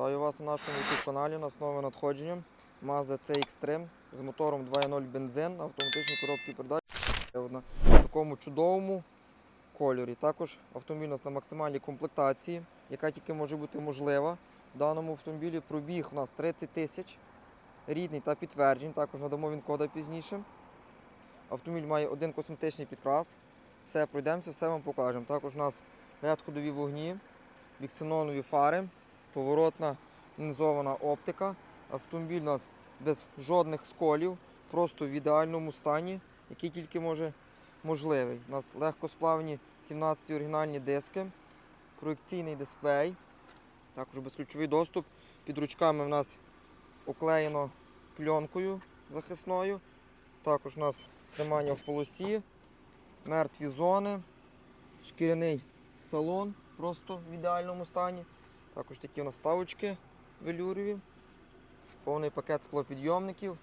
Вітаю вас на нашому YouTube каналі. У нас надходження. Mazda CX-3 з мотором 2.0 бензин на автоматичній коробці передач. В такому чудовому кольорі. Також автомобіль у нас на максимальній комплектації, яка тільки може бути можлива. В даному автомобілі пробіг у нас 30 тисяч. Рідний та підтверджений. Також надамо він кода пізніше. Автомобіль має один косметичний підкрас. Все пройдемося, все вам покажемо. Також у нас LED ходові вогні, біксенонові фари, поворотна лінзована оптика. Автомобіль у нас без жодних сколів, просто в ідеальному стані, який тільки може можливий. У нас легкосплавні 17 оригінальні диски, проекційний дисплей, також безключовий доступ. Під ручками в нас оклеєно пленкою захисною. Також у нас тримання в полосі, мертві зони, шкіряний салон просто в ідеальному стані. Також такі у нас велюрові, повний пакет склопідйомників,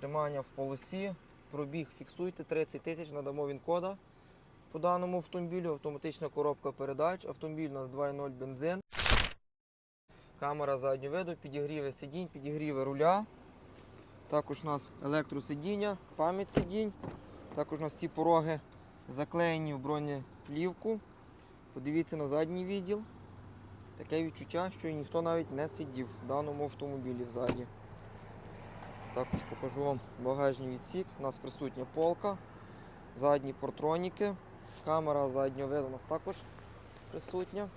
тримання в полосі, пробіг фіксуйте 30 тисяч, надамо він кода по даному автомобілю, автоматична коробка передач, автомобіль у нас 2.0 бензин, камера заднього виду, підігріви сидінь, підігріви руля. Також у нас електросидіння, пам'ять сидінь. Також у нас всі пороги заклеєні в бронеплівку. Подивіться на задній відділ. Таке відчуття, що ніхто навіть не сидів в даному автомобілі взаді. Також покажу вам багажний відсік. У нас присутня полка, задні портроніки, камера заднього виду у нас також присутня.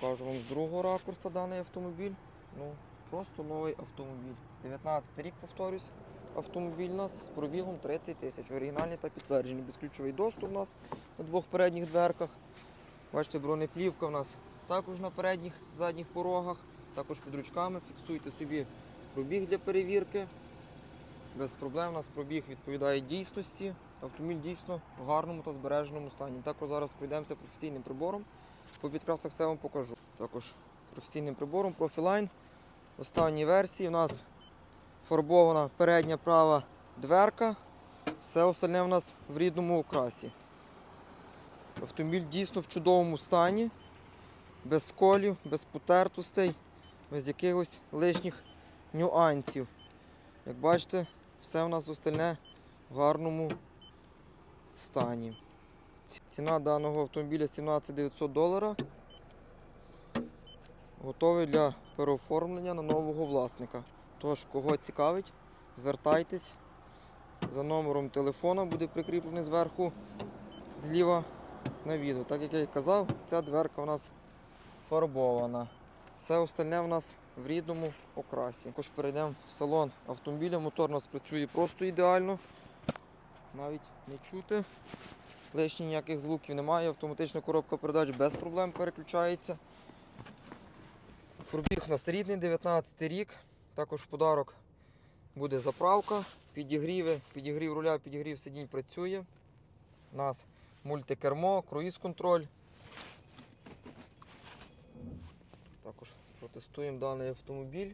Покажу вам з другого ракурсу даний автомобіль. Ну, просто новий автомобіль. 19 рік, повторюсь, автомобіль у нас з пробігом 30 тисяч. Оригінальний та підтверджений. Безключовий доступ у нас на двох передніх дверках. Бачите, бронеплівка у нас також на передніх задніх порогах, також під ручками. Фіксуйте собі пробіг для перевірки. Без проблем у нас пробіг відповідає дійсності. Автомобіль дійсно в гарному та збереженому стані. Також зараз пройдемося професійним прибором. По підкрасах все вам покажу. Також професійним прибором Profiline. В останній версії у нас фарбована передня права дверка. Все остальне у нас в рідному окрасі. Автомобіль дійсно в чудовому стані, без сколів, без потертостей, без якихось лишніх нюансів. Як бачите, все у нас остальне в гарному стані. Ціна даного автомобіля 17 900 долара. Готовий для переоформлення на нового власника. Тож, кого цікавить, звертайтесь. За номером телефона буде прикріплений зверху зліва на відео. Так як я і казав, ця дверка у нас фарбована. Все остальне у нас в рідному окрасі. Також перейдемо в салон автомобіля. Мотор у нас працює просто ідеально. Навіть не чути. Лишніх ніяких звуків немає. Автоматична коробка передач без проблем переключається. Пробіг у нас рідний, 19 рік. Також в подарок буде заправка, підігріви, підігрів руля, підігрів сидінь працює. У нас мультикермо, круїз-контроль. Також протестуємо даний автомобіль.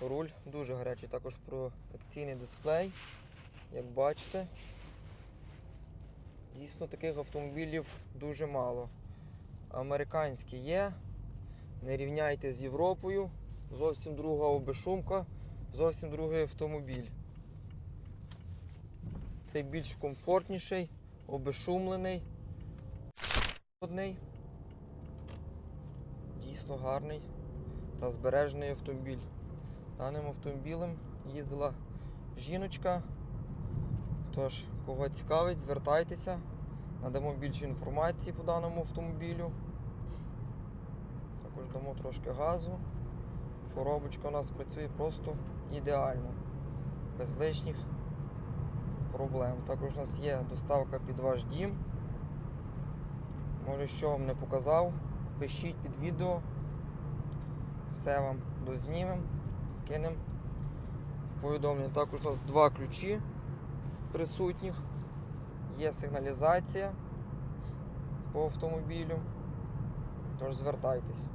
Руль дуже гарячий, також проекційний дисплей. Як бачите, дійсно таких автомобілів дуже мало. Американські є, не рівняйте з Європою. Зовсім друга обешумка, зовсім другий автомобіль. Цей більш комфортніший, обешумлений. Одний. Дійсно гарний та збережений автомобіль. Даним автомобілем їздила жіночка. Тож, кого цікавить, звертайтеся, надамо більше інформації по даному автомобілю. Також дамо трошки газу. Коробочка у нас працює просто ідеально, без лишніх проблем. Також у нас є доставка під ваш дім. Може, що вам не показав, пишіть під відео. Все вам дознімемо, скинемо в повідомлення. Також у нас два ключі присутніх. Є сигналізація по автомобілю. Тож звертайтесь.